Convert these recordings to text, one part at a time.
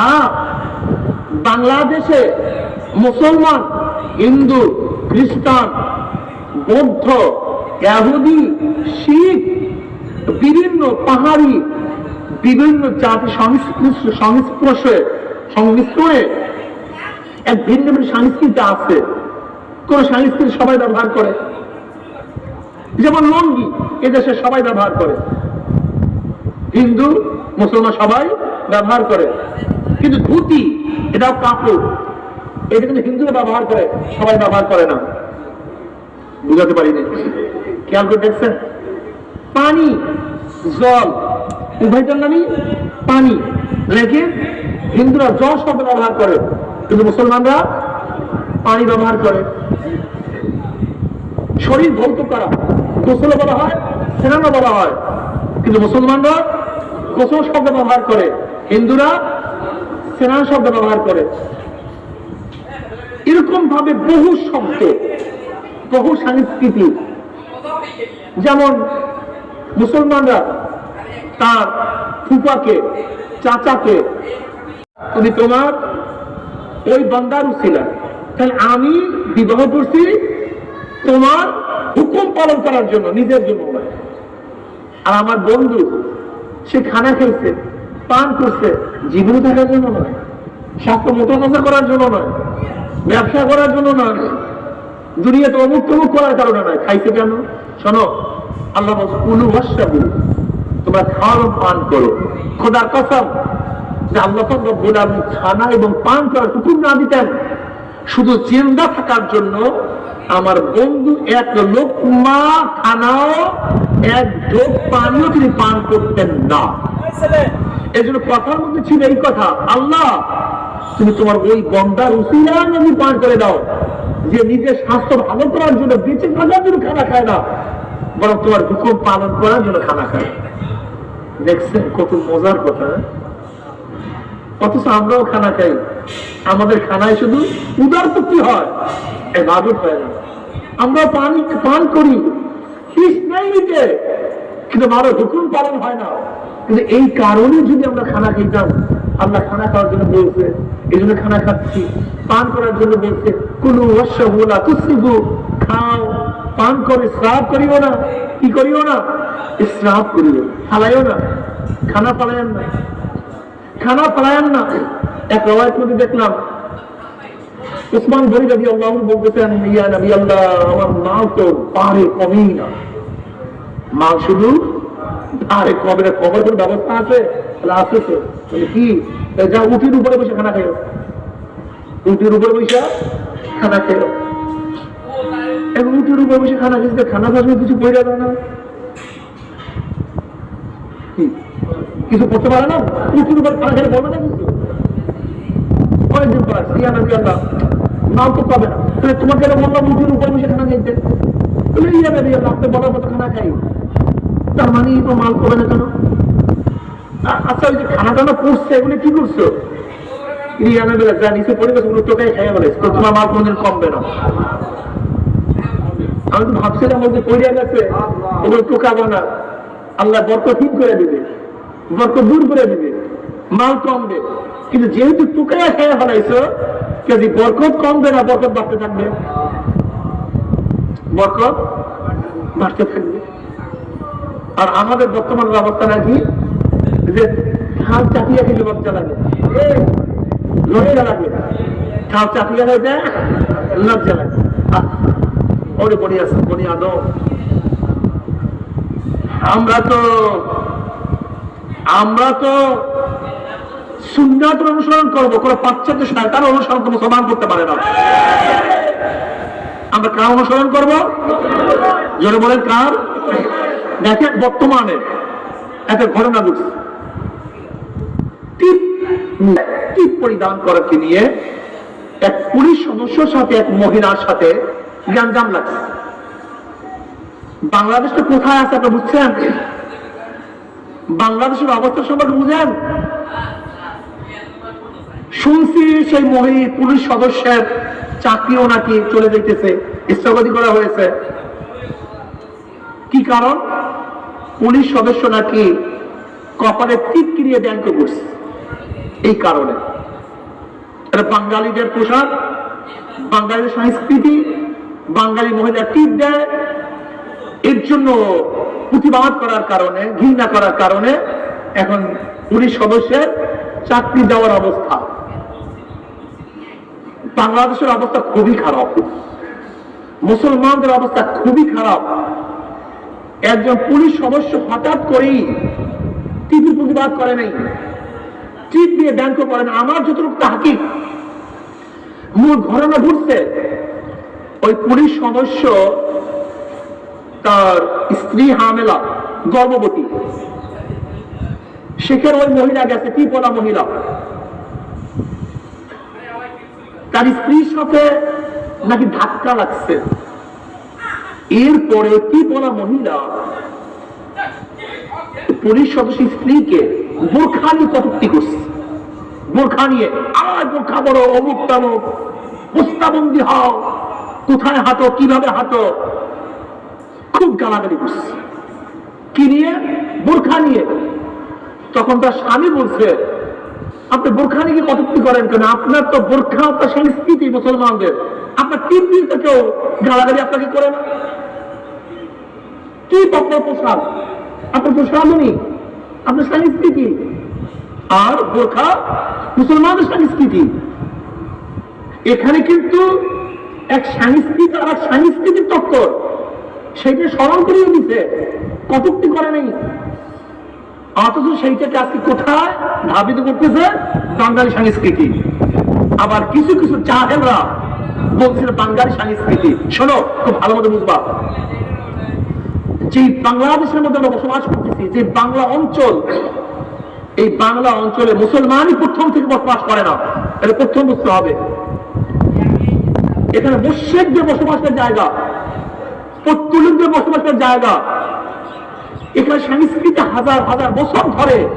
হ্যাঁ বাংলাদেশে মুসলমান, হিন্দু, খ্রিস্টান, বৌদ্ধ, ইহুদি, শিখ, বিভিন্ন পাহাড়ি, বিভিন্ন জাতি সংস্কৃত, সংস্পর্শে, সংমিশ্রণে এক ভিন্ন ভিন্ন সংস্কৃতি আছে। কোন সংস্কৃতি সবাই ব্যবহার করে? যেমন লঙ্গি এদেশে সবাই ব্যবহার করে। হিন্দু, মুসলমান সবাই ব্যবহার করে। কিন্তু ধুতি, এটাও কাপড়। এটা কিন্তু হিন্দুরা ব্যবহার করে, সবাই ব্যবহার করে না। বুঝাতে পারিনি। খেয়াল করে দেখছেন? পানি, জল। উভয়টার নামই পানি। রেখে হিন্দুরা জল শব্দ ব্যবহার করে, কিন্তু মুসলমানরা পানি ব্যবহার করে। শরীর ধৌত করা। গোসল বলা হয়, স্নানও বলা হয়। কিন্তু মুসলমানরা গোসল শব্দ ব্যবহার করে। হিন্দুরা স্নান শব্দ ব্যবহার করে। এরকম ভাবে বহু শব্দ, বহু সংস্কৃতি যেমন মুসলমানরা তার ফুফাকে, চাচাকে, তুমি তোমার ওই বান্দার উছিলা তাহলে আমি বিবাহ করছি তোমার হুকুম পালন করার জন্য, নিজের জন্য আর আমার বন্ধু, সে খানা খেয়েছে। পান করছে, জীবন থাকার জন্য নয়, স্বাস্থ্য মোটামোটা করার জন্য নয়, ব্যবসা করার জন্য নয় দুনিয়াতে অমুক তমুক করার কারণে নয়, খাইছে কেন? শোনো, আল্লাহ কুলু ওয়াশরাবু, তোমরা খাও এবং পান করো। খোদার কসম, যে আল্লাহ রব্বুল আলামিন খানা এবং পান করার হুকুম না দিতেন। শুধু জিন্দা থাকার জন্য আমার বন্ধু এক লোকমা খানাও, এক ঢোক পানিও তিনি পান করতেন না। এই জন্য কথার মধ্যে ছিল এই কথা, আল্লাহ, তুমি তোমার ওই গন্ডার উসিলা নদী পান করে দাও, যে নিজের স্বাস্থ্য ভালো করার জন্য বেঁচে থাকার জন্য খানা খায় না, বরং তোমার হুকুম পালন করার জন্য খানা খায়। দেখছেন কত মজার কথা হ্যাঁ? অথচ আমরাও খানা খাই। আমাদের খানায় শুধু উদার তৃপ্তি হয় এই বাদত হয় না। আমরা পানি পান করি মিটে কিন্তু আমাদের হুকুম পালন হয় না। কিন্তু এই কারণে যদি আমরা খানা খেতাম আল্লাহ খানা খাওয়ার জন্য বলছে, এই জন্য খানা খাচ্ছি, পান করার জন্য বলছে কোনো অশ্বলা তুসিবু খাও, পান করে শ্রাপ করিও না, কি করিও না? শ্রাপ করিও, ফালাইও না, খানা ফালাইয়েন না, খানা ফালাইয়েন না। এক রবায়ত মধ্যে দেখলাম, উসমান গনি রবি আল্লাহ বলতেছেন, ইয়া নবী আল্লাহ, আমার মাল তো পাহাড়ে কমেই না। মা শুধু পাহাড়ে কবে না কবে কোনো ব্যবস্থা আছে? তাহলে আছে তো। কি? যা উঠির উপরে বসে খানা খেও উঠির উপরে বসে খানা খেও এবং উঠির উপরে বসে খানা খেয়েছে খানা খাওয়ার কিছু বইরা দেয় না। কিছু করতে পারে না? উঠির উপরে খানা খেলে বলবে না কিছু? কয়েকদিন পর সিয়া নবী আল্লাহ নাও তো পাবে না। তোমাকে বললাম উঠির উপরে বসে খানা খাইতে। তাহলে ইয়া আল্লাহ আপনি বলার মতো খানা খাই। তার মানে তো মাল করবে না। কেন আচ্ছা ওই যে খানা টানা পড়ছে, এগুলো কি করছ? করে দিবে কিন্তু যেহেতু টুকাইয়া খেয়ে ফেলাইছো, কাজে বরকত কমবে না, বরকত বাড়তে থাকবে। বরকত বাড়তে থাকবে। আর আমাদের বর্তমান অবস্থা নাকি যে খাল চাপিয়া খেলে লজ্জা লাগে। লজ্জা লাগে। খাল চাপিয়া খাইতে লজ্জা লাগে। ওরে বনি আছে বনি আমরা তো আমরা তো সুন্নাতের অনুসরণ করব, কোনো পাশ্চাত্য সরকার অনুসরণ সমান করতে পারে না। আমরা কার অনুসরণ করব? জোরে বলেন কার? দেখেন বর্তমানে ঘটনা ঘটছে। পরিধান করাকে নিয়ে এক পুলিশ সদস্যর সাথে, এক মহিলার সাথে গ্যাঞ্জাম লাগছে। কোথায় আছে আপনি বুঝছেন? বাংলাদেশের অবস্থা সম্পর্কে বুঝেন? শুনছি সেই মহি, পুলিশ সদস্যের চাকরিও নাকি চলে যাইতেছে, স্থগতি করা হয়েছে। কি কারণ? পুলিশ সদস্য নাকি কপালে টিপ কিরিয়ে ব্যাংক করছে এই কারণে। বাঙালিদের পোশাক বাঙালির সংস্কৃতি, বাঙালি মহিলা টিপ দেয়। এর জন্য প্রতিবাদ করার কারণে, ঘৃণা করার কারণে এখন পুলিশ সদস্যের চাকরি দেওয়ার অবস্থা। বাংলাদেশের অবস্থা খুবই খারাপ। মুসলমানদের অবস্থা খুবই খারাপ। একজন পুলিশ সদস্য হঠাৎ করেই টিভির প্রতিবাদ করে নাই। টিপ দিয়ে ব্যাংক করে না আমার যতটুকু তাহাকি মূল ঘটনা ঘুরছে ওই পুলিশ সদস্য তার স্ত্রী হামেলা, গর্ভবতী। সেখানে ওই মহিলা গেছে কি বলা মহিলা। তার স্ত্রীর সাথে নাকি ধাক্কা লাগছে। এরপরে কি বলা মহিলা? পুলিশ সদস্য স্ত্রীকে বোরখা নিয়ে কটুক্তি করছে। বোরখা নিয়ে আমার বোরখা বড়, অমুক তমুক বস্তাবন্দি হও, কোথায় হাঁটো, কীভাবে হাঁটো? খুব গালাগালি করছে। কি নিয়ে? বোরখা নিয়ে। তখন তার স্বামী বলছে, আপনি বোরখা নিয়ে কটুক্তি করেন কেন? আপনার তো বোরখা, আপনার সংস্কৃতি মুসলমানদের। আপনার টিপ দিয়ে তো কেউ গালাগালি আপনাকে করে না। কি আপনার পোশাক আপনার পোশাকই আপনার সংস্কৃতি আর, বোরখা? মুসলমানদের সংস্কৃতি? এখানে কিন্তু এক সংস্কৃতি আর সংস্কৃতির টক্কর সেইটা স্মরণ করিয়ে দিছে। কটুক্তি করে নেই। অথচ সেইটাকে আজকে কোথায় ধাবিত করতেছে? বাঙালি সংস্কৃতি। আবার কিছু কিছু চাহেলরা বলছিল বাঙালি সংস্কৃতি। শোনো, খুব ভালো মতো বুঝবা। যে বাংলাদেশের মধ্যে আমরা বসবাস করতেছি যে বাংলা অঞ্চল, এই বাংলা অঞ্চলে মুসলমানই প্রথম থেকে বসবাস করে না। এটা প্রথম বুঝতে হবে। এখানে মুর্শেকদের বসবাসের জায়গা পত্তুলিকদের বসবাসের জায়গা। এখানে সংস্কৃতি হাজার হাজার বছর ধরে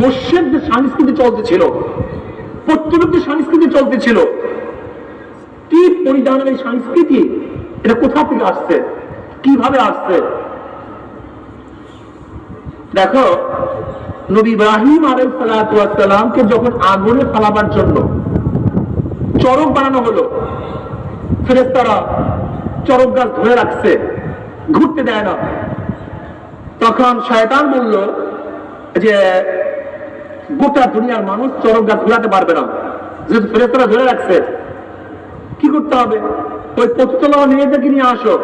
মুর্শেকদের সংস্কৃতি চলতেছিল। পত্তুলিকদের সংস্কৃতি চলতেছিল। কি পরিধানের এই সংস্কৃতি? এটা কোথা থেকে আসছে? কীভাবে আসছে? দেখো, নবী ইব্রাহিম আলাইসালামকে যখন আগুনে ফালাবার জন্য চরক বানানো হলো ফেরেস্তারা চরক গাছ ধরে রাখছে, ঘুরতে দেয় না। তখন শয়তান বলল যে, গোটা দুনিয়ার মানুষ চরক গাছ ঘুরাতে পারবে না। যেহেতু ফেরেস্তারা ধরে রাখছে, কি করতে হবে? ওই পতিতলা মেয়েদেরকে নিয়ে আসো।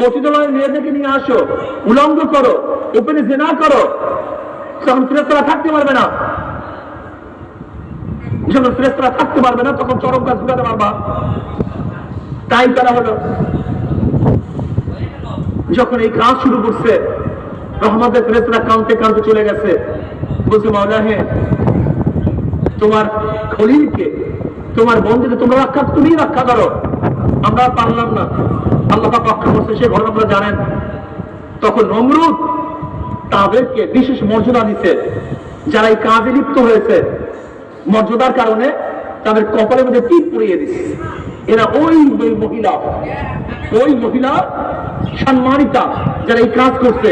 পতিতলায় মেয়েদেরকে নিয়ে আসো। উলঙ্গ করো। ওপেনে জেনা করো, তখন ফেরেস্তারা থাকতে পারবে না। যখন ফেরেস্তারা থাকতে পারবে না, তখন চরম গাছ ঘুরাতে পারবা। তাই করা হলো, যখন এই কাজ শুরু করছে, রহমতের ফেরেস্তারা কাঁদতে কাঁদতে চলে গেছে। বলছে মাওলা হে, তোমার খলিলকে, তোমার বন্ধুকে তোমরা রক্ষা তুমি রক্ষা করো। আমরা পারলাম না। আল্লাহ রক্ষা করছে সে ঘটনা জানেন। তখন নমরুদ তাদেরকে বিশেষ মর্যাদা দিচ্ছে যারা এই কাজে লিপ্ত হয়েছে। মর্যাদার কারণে তাদের কপালের মধ্যে টিপ পরিয়ে দিচ্ছে এরা ওই ওই মহিলা ওই মহিলা সম্মানিতা যারা এই কাজ করছে,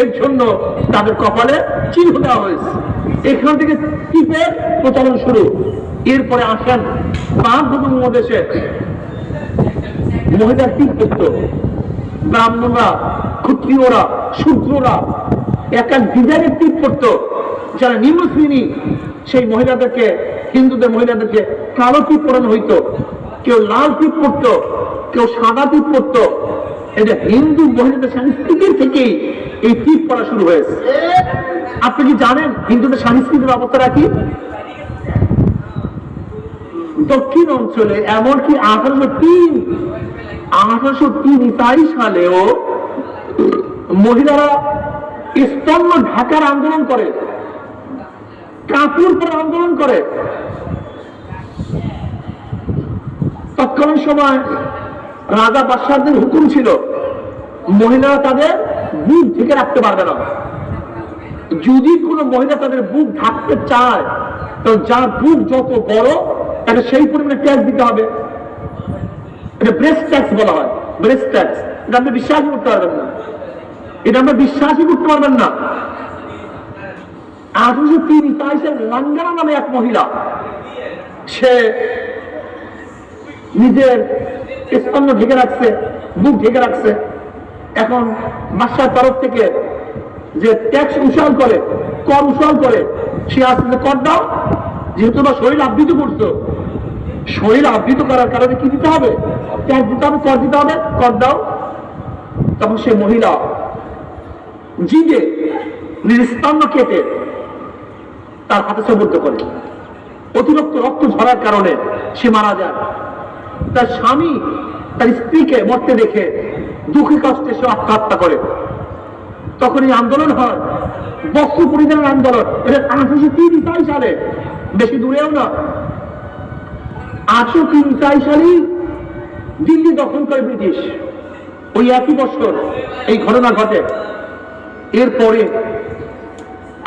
এর জন্য তাদের কপালে চিহ্ন দেওয়া হয়েছে। এখান থেকে টিপের প্রচলন শুরু। এরপরে আসেন পাঁচ উপমহাদেশে মহিলার টিপ করত ব্রাহ্মণরা, ক্ষত্রিয়রা, শূদ্ররা এক এক ডিজাইনের টিপ করতো যারা নিম্ন সেই মহিলাদেরকে হিন্দুদের মহিলাদেরকে কালো টিপ পরানো হইতো কেউ লাল টিপ পরতো কেউ সাদা টিপ পরতো এটা হিন্দু মহিলাদের সংস্কৃতির থেকেই এই টিপ পড়া শুরু হয়েছে আপনি কি জানেন হিন্দুদের সংস্কৃতির অবস্থাটা কি দক্ষিণ অঞ্চলে এমনকি আঠারোশো তিন আঠারোশো তিন সালেও মহিলারা স্তন্য ঢাকার আন্দোলন করে কাপুর পরে আন্দোলন করে। তৎকালীন সময় রাজা বাদশাহদের হুকুম ছিল, মহিলারা তাদের বুক ঢেকে রাখতে পারবে না। যদি কোনো মহিলা তাদের বুক ঢাকতে চায় তো যার বুক যত বড়, তাকে সেই পরিমাণে ট্যাক্স দিতে হবে। এটা ব্রেস্ট ট্যাক্স বলা হয়, ব্রেস্ট ট্যাক্স। এটা আপনি বিশ্বাস করতে পারবেন না। এটা আমরা বিশ্বাসই করতে পারবেন না। আঠারোশো তিন ইসাইসের লাঙ্গানা নামে এক মহিলা, সে নিজের স্তন্য ঢেকে রাখছে, বুক ঢেকে রাখছে। এখন বাসার তরফ থেকে যে ট্যাক্স উসাল করে, কর উসাল করে, সে আসছে যে কর দাও। যেহেতু বা শরীর আবৃত করছ, শরীর আবৃত করার কারণে কি দিতে হবে? ট্যাক্স দিতে হবে, কর দিতে হবে, কর দাও। তখন সে মহিলা জিগে নিজের স্তন্য কেটে তার হাতে সমুদ্র করে। অতিরিক্ত রক্ত ঝরার কারণে সে মারা যায়। তার স্বামী তার স্ত্রীকে মরতে দেখে দুঃখী কষ্টে সে আত্মহত্যা করে। তখন এই আন্দোলন হয়। বস্ত্র পরিধানের আন্দোলন। এটা আঠারোশো তিন সালে বেশি দূরেও না। আটশো তিন সালেই দিল্লি দখল করে ব্রিটিশ। ওই একই বছর এই ঘটনা ঘটে। এরপরে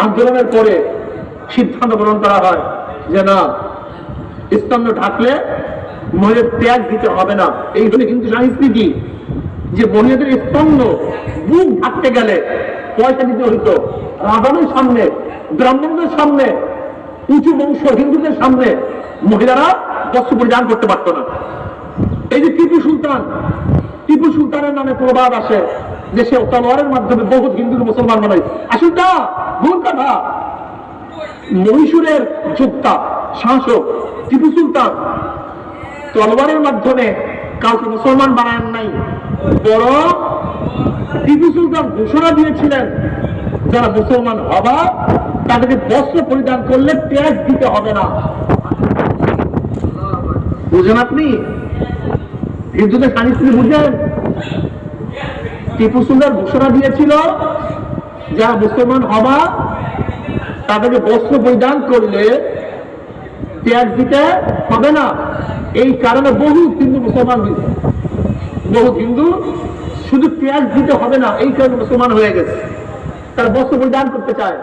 আন্দোলনের পরে সিদ্ধান্ত গ্রহণ করা হয় যে না স্তম্ভ ঢাকলে মহিলার ত্যাগ দিতে হবে না। এই হলো হিন্দু সংস্কৃতি যে মহিলাদের স্তম্ভ, বুক ঢাকতে গেলে পয়সা দিতে হইতো। রাবণের সামনে, ব্রাহ্মণদের সামনে, উঁচু বংশ হিন্দুদের সামনে মহিলারা বস্ত্র পরিধান করতে পারতো না। এই যে টিপু সুলতান, টিপু সুলতানের নামে প্রবাদ আসে। সে তলোয়ারের মাধ্যমে বহুত হিন্দু মুসলমান বানাই আসুন না ভুল কথা, মহীশূরের যোদ্ধা, শাসক, টিপু সুলতান, তলোয়ারের মাধ্যমে কাউকে মুসলমান বানান নাই, বরং টিপু সুলতান ঘোষণা দিয়েছিলেন, যারা মুসলমান হবা, তাদেরকে বস্ত্র পরিধান করলে ট্যাক্স দিতে হবে না। বুঝেন আপনি? হিন্দুদের সংস্কৃতি বুঝেন? টিপু সুলতান ঘোষণা দিয়েছিল যারা মুসলমান হবা, তাদেরকে বস্ত্র পরিধান করলে ত্যাগ দিতে হবে না। এই কারণে বহু হিন্দু মুসলমান বহু হিন্দু শুধু ত্যাগ দিতে হবে না, এই কারণে মুসলমান হয়ে গেছে। তারা বস্ত্র পরিধান করতে চায়।